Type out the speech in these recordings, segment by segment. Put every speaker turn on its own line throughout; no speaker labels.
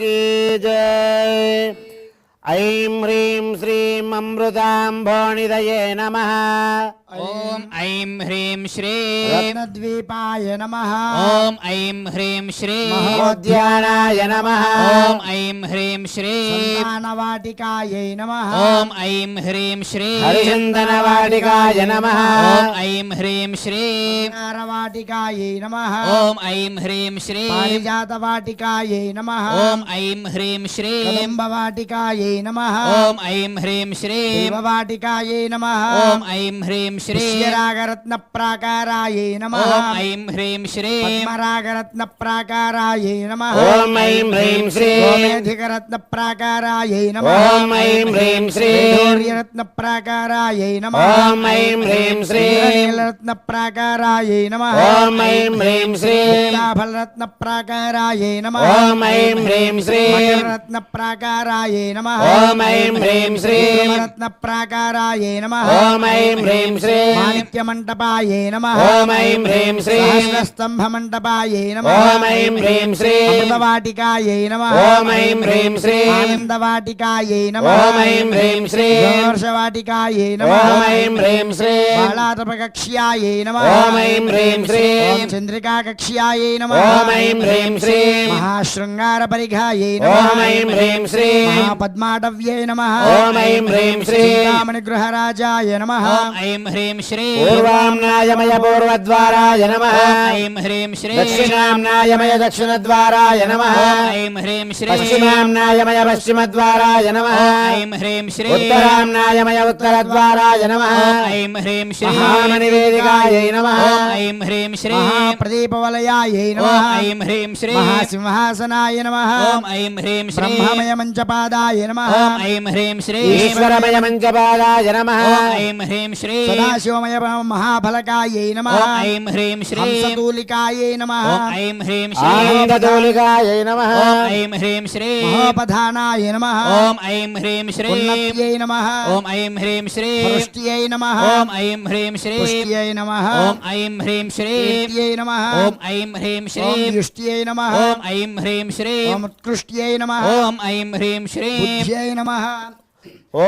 की जय ऐं ह्रीं श्रीं अमृताम्भोनिधये नमः
ఓం ఐం హ్రీం శ్రీ
రత్నద్వీపాయ నమ.
ఓం ఐం హ్రీం శ్రీ
మహోద్యానాయ నమః.
ఓం ఐం హ్రీం శ్రీ
సంతానవాటికాయై నమ.
ఓం ఐం హ్రీం శ్రీ
హరిచందనవాటికాయ నమః.
ఓం ఐం హ్రీం శ్రీ
వాటికాయై నమ.
ఓం ఐం హ్రీం శ్రీ
పారిజాతవాటికాయై నమ.
ఓం ఐం హ్రీం శ్రీ
కదంబవాటికాయై నమ.
ఓం ఐం హ్రీం శ్రీ
దేవవాటికాయై నమ.
ఓం ఐం హ్రీం శ్రీ
పుష్యరాగరత్న ప్రాకారాయై నమ.
ఓం ఐం హ్రీం శ్రీ
పద్మరాగరత్న ప్రాకారాయై నమ.
ఓం ఐం హ్రీం శ్రీం
గోమేధికరత్న ప్రాకారాయై నమ.
ఓం ఐం హ్రీం శ్రీం
గౌర్యరత్న ప్రాకారాయై నమ.
ఓం ఐం హ్రీం శ్రీం
నీలరత్న ప్రాకారాయై నమ.
ఓం ఐం హ్రీం శ్రీం
రత్న ప్రాకారాయై నమ.
ఓం ఐం హ్రీం శ్రీం
రత్న ప్రాకారాయై నమ.
ఓం ఐం హ్రీం శ్రీం
రత్న ప్రాకారాయై నమ.
ఓం ఐం హ్రీం శ్రీం
మాణిక్య మంటపాయై నమ
ఓం ఐం హ్రీం శ్రీం
స్తంభ మంటపాయై నమ
ఓం ఐం హ్రీం శ్రీం
అమృతవాటికాయై నమ
ఓం ఐం హ్రీం శ్రీం
ఆనందవాటికాయై నమ
ఓం ఐం హ్రీం శ్రీం
దోషవాటికాయై నమ
ఓం ఐం హ్రీం శ్రీం
బాళాతపకక్ష్యాయై నమ
ఓం ఐం హ్రీం శ్రీం
ఓం చంద్రికాకక్ష్యాయై నమ
ఓం ఐం హ్రీం శ్రీం
మహాశృంగార పరిఘాయై నమ
ఓం ఐం హ్రీం శ్రీం
మహాపద్మాటవ్యై నమ
ఓం ఐం హ్రీం శ్రీం
చింతామణి గృహరాజాయ నమ
ఓం ఐం హ్రీం శ్రీ
పూర్వాంనాయమయ పూర్వద్వారాయ నమః
ఐం హ్రీం శ్రీ
దక్షిణాంనాయమయ దక్షిణద్వారాయ నమః
ఐం హ్రీం శ్రీ
పశ్చిమాంనాయమయ పశ్చిమద్వారాయ నమః
ఐం హ్రీం శ్రీ
ఉత్తరాంనాయమయ ఉత్తరద్వారాయ నమః
ఐం హ్రీం శ్రీ
మహామణివేదికాయై నమః
ఐం హ్రీం శ్రీ
మహాప్రదీపవలయాయై నమ
ఓం ఐం హ్రీం శ్రీ
మహాసింహాసనాయ నమ
ఓం ఐం హ్రీం శ్రీ
బ్రహ్మమయ మంచపాదాయ నమ
ఓం ఐం హ్రీం శ్రీ
ఈశ్వరమయ మంచపాదాయ నమః
ఓం ఐం హ్రీం శ్రీ
సదాశివమయ మహాఫలకాయై నమ
ఓం ఐం హ్రీం శ్రీ
హంసతూలికాయై నమ
ఓం ఐం హ్రీం శ్రీ
ఆనందతూలికాయై నమః
ఓం ఐం హ్రీం శ్రీ
మహోపధానాయ నమ
ఓం ఐం హ్రీం శ్రీ
ఉన్నత్యై నమ
ఓం ఐం హ్రీం శ్రీ
పుష్ట్యై నమ
ఓం ఐం హ్రీం శ్రీ
పుష్ట్యై నమ
ఓం ఐం హ్రీం శ్రీ
కీర్త్యై నమ
ఓం ఐం హ్రీం శ్రీ
ఓం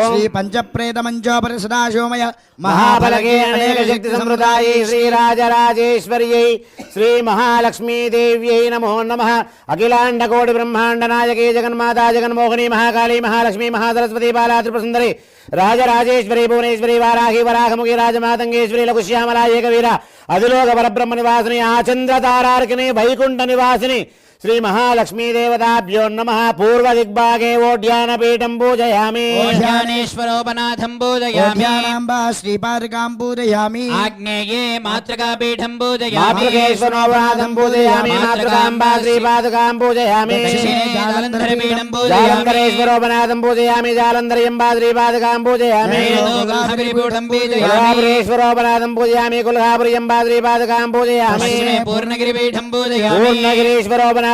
శ్రీ
పంచప్రేత మంచోపరి సదాశివమయ
మహాఫలకే అనేక శక్తి సమృద్ధాయై శ్రీరాజరాజేశ్వర్యై శ్రీ మహాలక్ష్మీదేవ్యై నమో నమ. అఖిలాండ కోటి బ్రహ్మాండ నాయకే జగన్మాతా జగన్మోహిని మహాకాళీ మహాలక్ష్మీ మహాసరస్వతి బాలా త్రిపురసుందరి రాజరాజేశ్వరి భువనేశ్వరి వారాహి వరాహముఖి రాజమాతంగేశ్వరి లఘుశ్యామలా ఏకవీర అదిలోక పరబ్రహ్మ నివాసిని ఆచంద్ర తారార్కిని వైకుంఠ నివాసిని శ్రీ మహాలక్ష్మీ దేవతాభ్యో నమ పూర్వ దిగ్భాగే ఓడ్యాన పీఠం పూజయామి
ధ్యానేశ్వరోపనాథం పూజయామి
ధ్యానాంబా శ్రీపాదికాం పూజయామి
ఆగ్నేయే మాతృకాపీఠం పూజయామి
మాతృకేశ్వరోపనాథం పూజయామి మాతృకాంబా శ్రీపాదుకాం పూజయామి
దక్షిణే జాలంధరపీఠం పూజయామి
జాలంధరేశ్వరోపనాథం పూజయామి జాలంధరయంబా శ్రీపాదుకాం పూజయామి
లోకాభిపీఠం పూజయామి
కుల్హాపురేశ్వరోపనాథం పూజయామి కుల్హాపురియంబా శ్రీపాదుకాం పూజయామి
పశ్చిమే పూర్ణగిరిపీఠం పూజయామి
పూర్ణగిరీశ్వరోపనాథం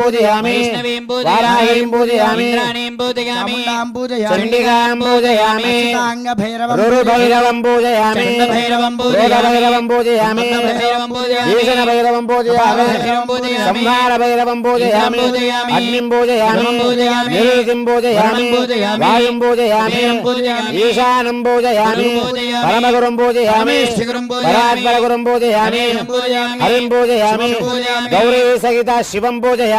వేదాలం పూజయామి వాయువ్యే జ్వాలాముఖ వేదాలం పూజయామి
ఈశాన్యే ధూమ్రాక్ష వేదాలం పూజయామి
బ్రాహ్మీం పూజయామి
మాహేశ్వరీం పూజయామి
కౌమారీం పూజయామి
వైష్ణవీం
వారాహీం
పూజయామి
పూజయామి
ఇంద్రాణీం పూజయామి
చాముండాం పూజయామి
చండికాం పూజయామి
సీతాంగ భైరవం
రురుభైరవం పూజయామి
చండభైరవం పూజయామి
భైరవం పూజయామి
భైరవం పూజయామి
ఈశన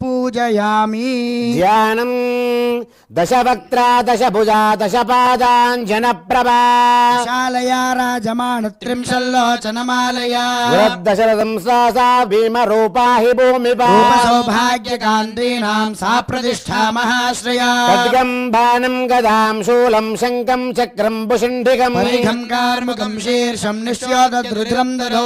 పూజయామి. ధ్యానం దశవక్త్రా దశభుజా దశపాదాంజనప్రభా
శాలయా రాజమాణ త్రింశల్లోచనమాలయా
దశరథం సా భీమరూపా హి భూమిపా.
సౌభాగ్యకాంతీనాం సా ప్రతిష్టా మహాశ్రయా.
ఖడ్గం బాణం గదాం శూలం శంఖం చక్రం భుషుండికం
పరిఘం కార్ముకం శీర్షం
నిశ్యోతృద్రం దధో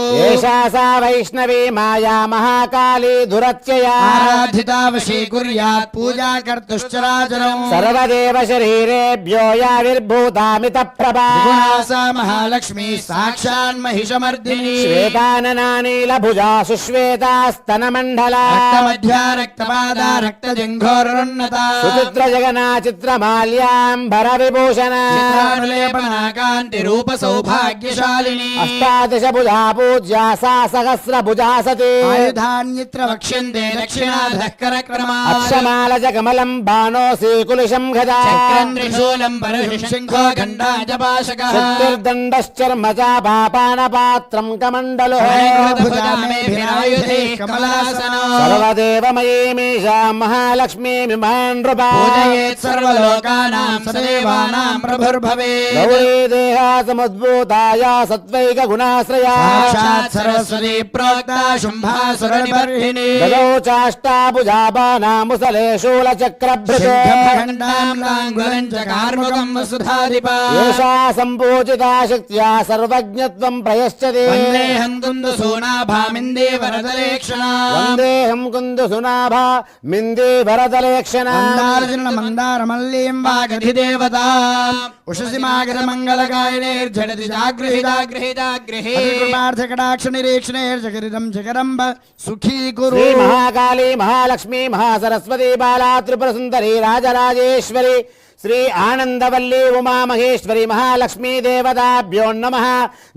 వైష్ణవీ మాయా మహాకాళీ దురత్యయా.
ఆరాధ్య వశీకుర్యాత్ పూజా కర్తుశ్చరాచరం
సర్వదేవ శరీరేభ్యో యావిర్భూతామిత ప్రభా
త్రిగుణాసా మహాలక్ష్మి సాక్షాన్ మహిషమర్దిని
శ్వేతాననానీలభుజా సుశ్వేతాస్తనమండలా
రక్తమధ్యా రక్తపాదా రక్తజంఘోరున్నత
సుచిత్ర జగనా చిత్రమాల్యాంబర విభూషణ
చిత్రానులేపనా కాంతి రూప సౌభాగ్యశాలిని
అష్టాదశ భుజా పూజ్యా సా అక్షమాలజ కమలం బాణోసి కులుషం గదా
చక్రం త్రిశూలం పరశుం శంఖో ఘంటాజపాశకః
చతుర్దండశ్చర్మ చాపాపానపాత్రం కమండలో సర్వదేవమయీమీషా మహాలక్ష్మీ దేహా సముద్భూతాయా సత్వైక గుణాశ్రయా
సరస్వతి ప్రోక్తా శుంభాసుర నిబర్హిణి
గదౌ చాష్టాభుజా బాణా ముసలే శూలచక్రభృతే
ఖండాంగులం చ కార్ముకం వసుధాధిపా
ఏషా సంపూజితా శక్త్యా సర్వజ్ఞత్వం ప్రయశ్చది
వందేహం కుందు సోనాభామిందే వరదలేక్షణ
వందేహం కుందు సునాభా మిందే వరదలేక్షణ
మందార మల్లీం వాగధి దేవత ఉషసి మాగర మంగళకాయనేర్జడతి జాగృహితాగృహితాగృహే కృపార్థ కటాక్ష నిరీక్షణేర్జగరిదం జగరంబ సుఖీ
శ్రీ మహాకాళీ మహాలక్ష్మీ మహాసరస్వతి బాలా త్రిపుర సుందరి రాజరాజేశ్వరి శ్రీ ఆనందవల్లి ఉమామహేశ్వరి మహాలక్ష్మీ దేవతాభ్యో నమ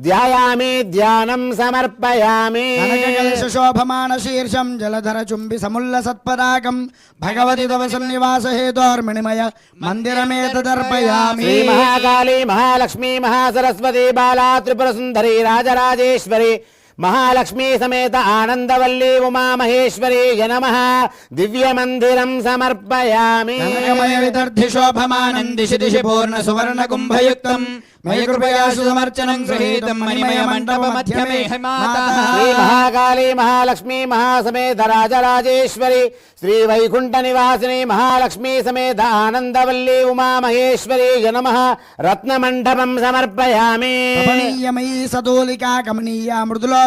ధ్యాయామి ధ్యానం సమర్పయామి
కనకకలశ శోభమాన శీర్షం జలధర చుంబి సముల్ల సత్పదాకం భగవతి తవ సన్నివాస హేతోర్మణిమయ మందిరమేతదర్పయామి
శ్రీ మహాకాళీ మహాలక్ష్మీ మహాసరస్వతి బాలా త్రిపుర సుందరి రాజరాజేశ్వరి మహాలక్ష్మీ సమేత ఆనందవల్లి ఉమామహేశ్వరి నమ దివ్య మందిరం సమర్పయామి.
కనకమయ విదర్ధి శోభమానం దిశి దిశి పూర్ణ సువర్ణ కుంభయుక్తం మయ కృపయా సుమర్చనం గృహీతం మణిమయ మండప మధ్యమే
శ్రీ మహాకాళీ మహాలక్ష్మీ మహాసమేత రాజరాజేశ్వరి. శ్రీ వైకుంఠ నివాసిని మహాలక్ష్మీ సమేత ఆనందవల్లి ఉమామహేశ్వరి నమ రత్నమండపం సమర్పయామి.
కమనీయమయీ సదోలికా కమనీయ మృదులోత్తరచ్చదా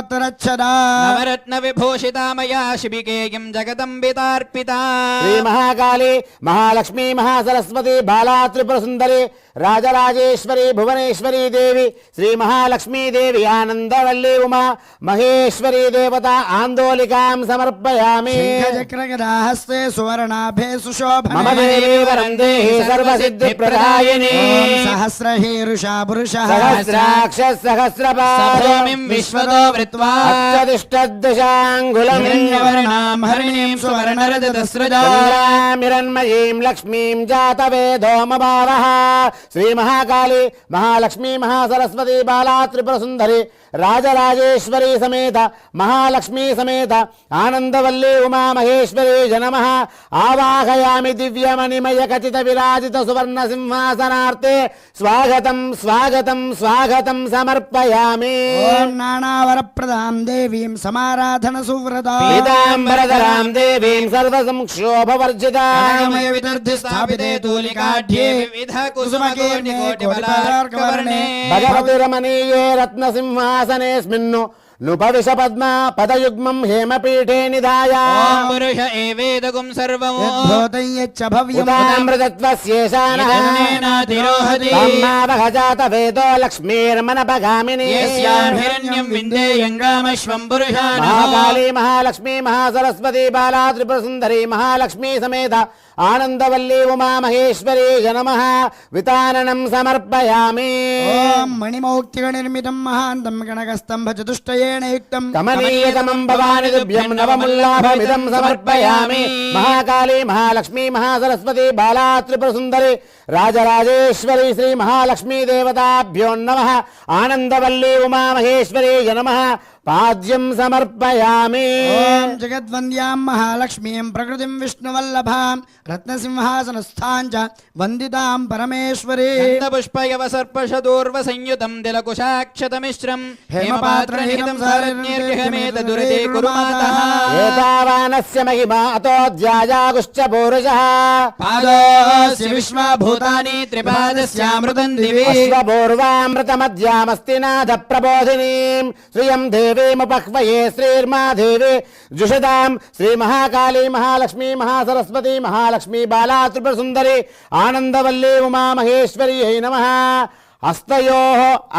నవరత్న విభూషితామయా శిబికేయం జగదంబితార్పితా
శ్రీ మహాకాళీ మహాలక్ష్మీ మహాసరస్వతి బాలా త్రిపుర సుందరి రాజరాజేశ్వరి భువనేశ్వరి దేవి శ్రీ మహాలక్ష్మీ దేవి ఆనందవల్లి ఉమా మహేశ్వరి దేవత ఆందోళికాం సమర్పయామి
శంఖచక్రగదాహస్తే సువర్ణాభే సుశోభనే
మమ దేవి వరం దేహి సర్వసిద్ధి ప్రదాయిని
ఓం సహస్రహీరుషా పురుషః
సహస్రాక్ష సహస్రపాదం
సభూమిం విశ్వతో వృత్వా
రాజరాజేశ్వరి సమేత మహాలక్ష్మీ సమేత ఆనందవల్లి ఉమామహేశ్వరి జనమ. ఆవాహయామి దివ్యమణిమయ ఖచిత విరాజిత సువర్ణ సింహాసనార్తే స్వాగతం స్వాగతం స్వాగతం సమర్పయామి.
ఓం నానావరప్రదాం దేవీం సమారాధన సువ్రతా
పీతాంబరధరాం దేవీం
విదర్ధి స్థాపితే తూలికాఢ్యే
వివిధ
కోటిపదార్కవర్ణే
భగవతి రమణీయే రత్నసింహాసనేస్మిన్ను నుపవిశ పద్మ పదయుగ్మం హేమపీఠే నిధాయ.
పురుష ఏవేదగుం సర్వము.
యద్భూతం యచ్చ భవ్యం
ఉదామృతత్వస్యేషానః
యజ్ఞేనాతిరోహతి
బ్రహ్మావహజాత వేదో లక్ష్మీర్మనపగామిని
యస్యాం హిరణ్యం విందేయంగామశ్వం పురుషాణః
మహాకాళీ మహాలక్ష్మీ మహాసరస్వతి బాలా త్రిపుర సుందరి మహాలక్ష్మీ సమేత ఆనందవల్లి ఉమామహేశ్వరి నమ వితారణం సమర్పయామి.
ఓం మణిమౌక్తిగ నిర్మితం మహాంతం గణకస్తంభ చతుష్టయేణ యుక్తం
కమనీయతమం భవాని తుభ్యం నవముల్లాభమిదం సమర్పయామి. మహాకాళీ మహాలక్ష్మీ మహాసరస్వతి బాలా త్రిపుర సుందరి రాజరాజేశ్వరి శ్రీ మహాలక్ష్మీ దేవతాభ్యో నమ. ఆనందవల్లి ఉమామహేశ్వరి నమ. పాద్యం సమర్పయామి.
ఓం జగద్వంద్యాం మహాలక్ష్మీం ప్రకృతిం విష్ణువల్లభాం రత్నసింహాసనస్థాం చ వందితాం పరమేశ్వరీ.
పుష్పయవ సర్పషదూర్వ సంయుతం తిలకుశాక్షతమిశ్రం
హేమపాత్రహితం
సారణ్యేర్గహమేత దురితే కురు మాతః
ఏతావానస్య మహిమా అతో ధ్యాయాగుశ్చ పూరుషः.
పాదోస్య విశ్వభూతాని త్రిపాదస్యామృతం దివి
అశ్వపూర్వామృతమధ్యామస్తి నాథ ప్రబోధినీం శ్రియం దేవీముపహ్వయే శ్రీర్మా దేవి జుషదాం శ్రీ మహాకాళీ మహాలక్ష్మీ మహాసరస్వతి మహాలక్ష్మీ బాలా త్రిపుర సుందరి ఆనందవల్లీ ఉమా మహేశ్వరి నమ హస్తయో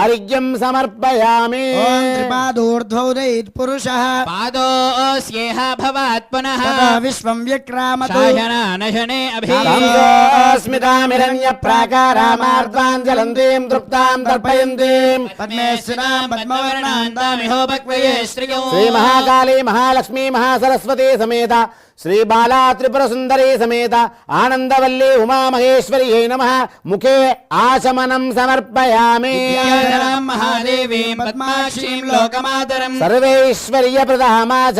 అర్ఘ్యం సమర్పయామి
ఓం త్రిపాదూర్ధ్వౌదైత్ పురుషः
పాదోస్యేహ భవాత్ పునః
విశ్వం వ్యక్రామతు
శాయనానశనే అభి
స్మితామిరణ్య ప్రాకారామార్ద్వాంజలంతీం తృప్తాం తర్పయంతీం
పద్మేశ్వరాం
పద్మవర్ణాంతామిహోపక్వయే శ్రియో
శ్రీ మహాకాళీ మహాలక్ష్మీ మహాసరస్వతి సమేత శ్రీ బాలా త్రిపుర సుందరి సమేత ఆనందవల్లి ఉమామహేశ్వరి నమ. ముఖే ఆచమనం సమర్పయామి.
మహాదేవీం పద్మాక్షీం లోకమాతరం.
సర్వైశ్వర్య ప్రధామాచ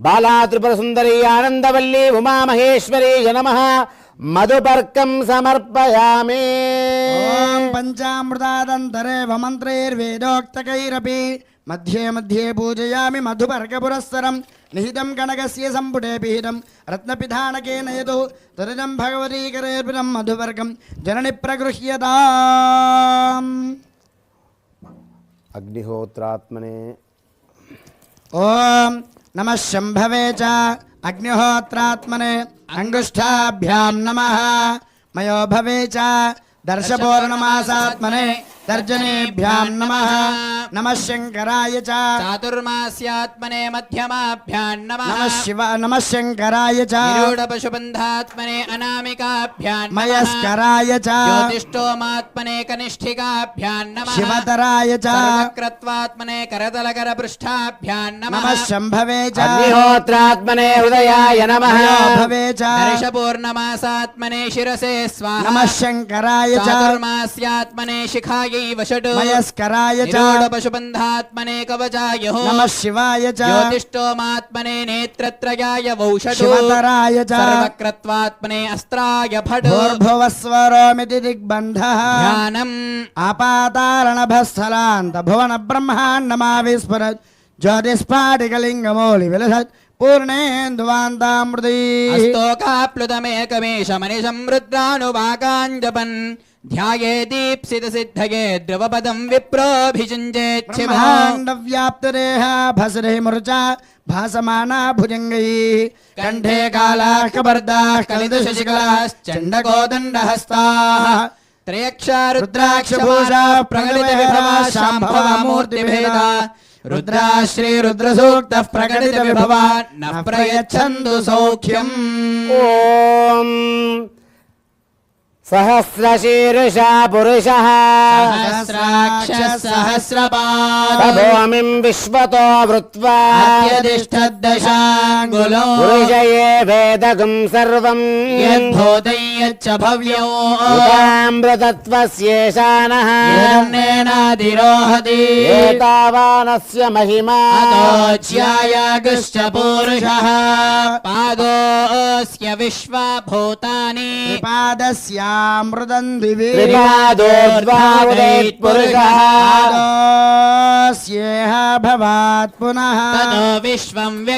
శ్రీ మహాకాళీ మహాలక్ష్మీ మహాసరస్వతీ దేవత బాలా త్రిపుర సుందరి ఆనందవల్లి ఉమామహేశ్వరి నమ మధుపర్కం సమర్పయామి.
ఓం పంచామృతాదంతరేవ మంత్రైర్వేదోక్తకైరపి మధ్యే మధ్యే పూజయామి మధుపర్కపురస్సరం. నిహితం కనకస్య సంపుటే పిహితం రత్నపిధానకేన యదు తరిదం భగవతీకరేర్పితం మధుపర్కం. జనని ప్రగృహ్యతాం.
అగ్నిహోత్రాత్మనే.
ఓం నమ శంభవే చ అగ్నిహోత్రాత్మనే అంగుష్టాభ్యాం నమ మయో భవే చ దర్శపూర్ణమాసాత్మనే తర్జనేభ్యాం నమ నమ శంకరాయ చ
చాతుర్మాస్యాత్మనే మధ్యమాభ్యాన్
నమ
నమః
శివ నమ శంకరాయ చ
నిరూఢ పశుబంధాత్మనే అనామికాభ్యాన్ నమః
మయస్కరాయ చ
జ్యోతిష్టోమాత్మనే కనిష్ఠికాభ్యాన్ నమః
శివతరాయ చ
సర్వక్రత్వాత్మనే కరతలకర పృష్ఠాభ్యాన్
నమ
నమః
శంభవే చ
అగ్నిహోత్రాత్మనే హృదయాయ నమ
మయో భవే చ
దర్శపూర్ణమాసాత్మనే శిరసే స్వాహ
నమ శంకరాయ చ
చాతుర్మాస్యాత్మనే శిఖాయై వషట్
మయస్కరాయ చ
నిరూఢ పశుబంధాత్మనే కవచాయ
నమ శివాయ చ
జ్యోతిష్టోమాత్మనే నేత్రత్రయాయ వౌషటు
శివతరాయ చ
సర్వక్రత్వాత్మనే అస్త్రాయ భట్
భూర్భువస్వరోమితి దిగ్బంధ पूर्णेन्द्वान्तामृति। ध्याये
दीप्सितसिद्धये द्रवपदं विप्रोऽभिषिञ्चेच्छिमाण्डव्याप्तरेहा भसरे भासमाना भुजङ्गैः कण्ठे
कालाः कबर्दाः कलितशशिकलाश्चण्डको दण्डहस्ताः रुद्राक्षभूषा प्रगलितविभ्रवा शाम्भवा కాళాః కబర్దాః కలిదశశికలాశ్చండకోదండహస్తాః
త్రయక్షారుద్రాక్షభూషా ప్రకటిత విభవా శాంభవామూర్తిభేద రుద్రా శ్రీ రుద్రసూక్త ప్రకటిత విభవా న ప్రయచ్చందు సౌఖ్యం
ఓం సహస్రశీర్షా పురుష
సహస్రాక్ష సహస్రపాద
భూమిం విశ్వతో వృత్వా
అత్యధిష్ఠదశాంగులో
పురుషయే వేదగం సర్వం
యద్భూతం యచ్చ భవ్యో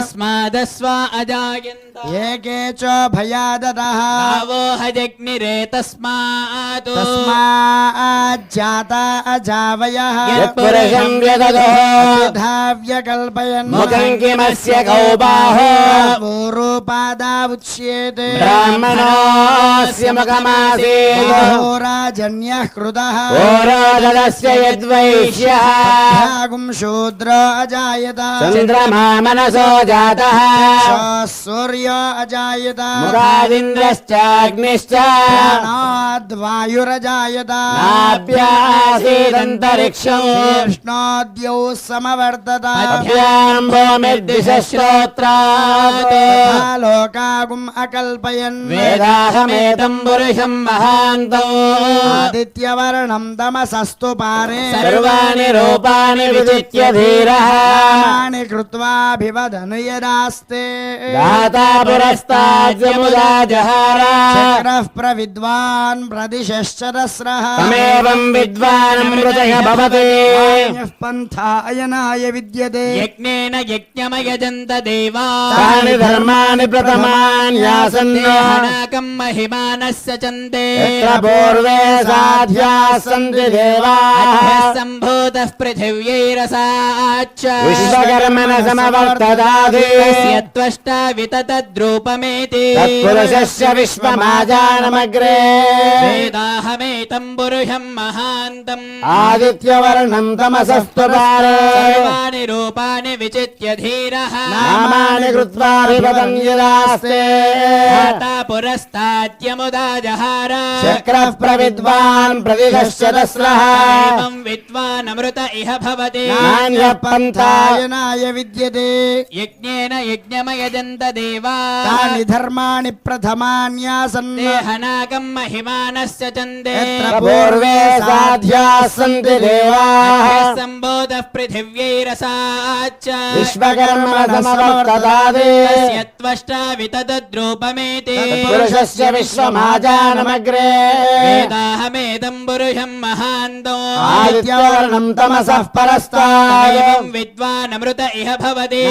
तस्मादस्व अजायन्त
एके च भयादतः
गावो हजग्निरे तस्मात्
तस्माज्जाता अजावयः
यत्पुरुषम् व्यदधो
धाव्यकल्पयन्
मुखम् किमस्य कौबाहो
पूर्वपादा उच्येते
ब्राह्मणोऽस्य मुखमासीत्
होराजन्यः कृतः
होरादस्य यद्वैश्यः
भागुं शूद्र अजायत
चन्द्रमा मनसो जातः
सूर्य अजायत
मुखादिन्द्रश्चाग्निश्च
प्राणाद्वायुरजायत
नाभ्यासीदन्तरिक्षम्
कृष्णोद्यौ समवर्तत
अभ्याम् भूमिर्दिशश्रोत्रात्
तथा लोकागुम् अकल्पयन्
वेदाहमेतम् पुरुषम् महान्तम्
आदित्यवर्णं तमसस्तु पारे
सर्वाणि रूपाणि विदित्य धीरः
नामानि कृत्वाभिवदनु यदास्ते
दाता पुरस्ताद्यमुदा जहार
चक्रः प्रविद्वान् प्रदिशश्चरस्रः
तमेवम् विद्वानमृतय भवति
यः पन्था अयनाय विद्यते
यज्ञेन यज्ञमयजन्त देवा
तानि धर्माणि प्रथमान्यासन्
हनाकम् महिमानस्य चन्ते
यत्र पूर्वे साध्याः सन्ति देवाः
सम्भूतः पृथिव्यैरसाच्च
विश्वकर्मण समवर्तदाधि
तस्य त्वष्टा विततद्रूपमेति
तत्पुरुषस्य विश्वमाजानमग्रे
वेदाहमेतम् पुरुषम् महान्तम्
आदित्यवर्णम् तमसस्तु पारे
सर्वाणि रूपाणि विचित्य धीरः
नामानि कृत्वाभिपदम् यदास्ते
माता पुरस्ताद्यमुदा जहार
चक्रः प्रविद्वान् प्रतिदश्चतस्रः
एवं विद्वानमृत इह भवति
नान्यः पन्थाय
अयनाय विद्यते
యజ్ఞేన యజ్ఞమయజంత దేవా.
తాని ధర్మాణి ప్రథమాన్యాసన్.
దేహనాగం మహిమానస్య చందే.
పూర్వే
సాధ్యాసంతి దేవా. సంబోధ పృథివ్యైరసాచ్చ
విశ్వకర్మ సమవర్తదాదే
యత్వష్టా వితద్రూపమేతి
పురుషస్య విశ్వమాజానమగ్రే. వేదాహమేదం
పురుషం మహాంతో.
ఆదిత్యవర్ణం తమసః పరస్తాయం
విద్వానమృత ఇహ భవతి.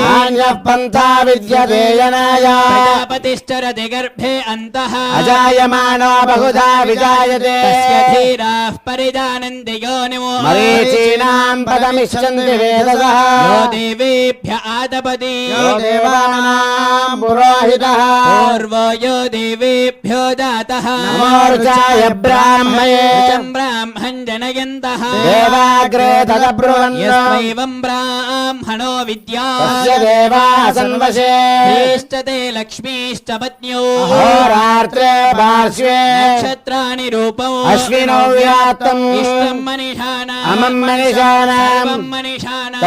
एवं विद्वानमृत इह भवति
नान्यः पन्था विद्यते यनाय
प्रजापतिश्चरति गर्भे अन्तः
अजायमानो बहुधा विजायते
तस्य धीराः परिजानन्ति योनिमो
मरीचीनाम् पदमिच्छन्ति वेदसः
यो देवेभ्य आदपति
यो देवानाम् पुरोहितः
पूर्वो यो देवेभ्यो जातः
नमोर्चाय ब्राह्मये
चं ब्राह्मम् जनयन्तः
देवाग्रे तदब्रुवन्
यस्मैवम् ब्राह्मणो विद्या
तस्य देवाः सन्वशे
श्रेष्ठ ते लक्ष्मीश्च पत्न्यो
अहोरात्रे पार्श्वे
नक्षत्राणि रूपौ।
अश्विनो व्याप्तम्।
इष्टम् मनिषाणाम्।
अमम् मनिषाणाम्।
मनिषाणाम्।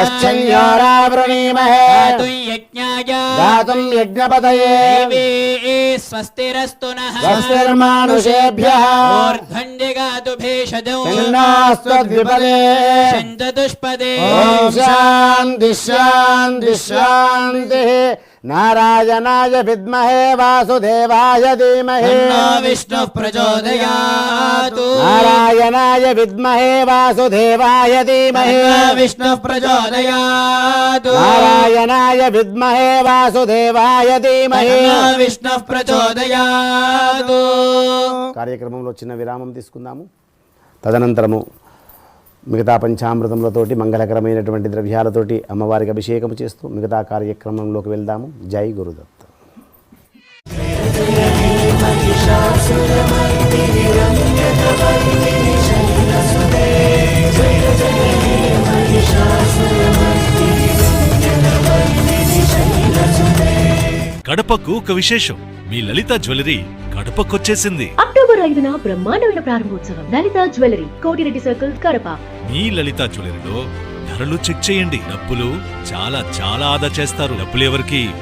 दातुं यज्ञाय
दातुम् यज्ञपतये
देवे स्वस्तिरस्तु नः
स्वस्तिर्मानुषेभ्यः
ऊर्ध्वम् जगातु भेषजौ
चिन्नास्त्वद्विपदे
चतुष्पदे
ॐ शान्ति शान्ति शान्तिः నారాయణాయ విద్మహే వాసుదేవాయ ధీమహి.
విష్ణుః ప్రచోదయాతు.
నారాయణాయ విద్మహే వాసుదేవాయ ధీమహి.
విష్ణుః ప్రచోదయాతు.
నారాయణాయ విద్మహే వాసుదేవాయ ధీమహి.
విష్ణుః ప్రచోదయాతు.
కార్యక్రమంలో చిన్న విరామం తీసుకుందాము. తదనంతరము మిగతా పంచామృతములతోటి మంగళకరమైనటువంటి ద్రవ్యాలతోటి అమ్మవారికి అభిషేకం చేస్తూ మిగతా కార్యక్రమంలోకి వెళ్దాము. జై గురుదత్త
కడపకు ఒక విశేషం. మీ లలిత జ్యువెలరీ కడపకొచ్చేసింది.
అక్టోబర్ ఐదున బ్రహ్మాండమైన ప్రారంభోత్సవం. Lalitha jewellery Kotireddy circle Kadapa.
మీ లలిత జ్యువెలరీలో ధరలు చెక్ చేయండి. డబ్బులు చాలా చాలా ఆదా చేస్తారు. డబ్బులు ఎవరికి?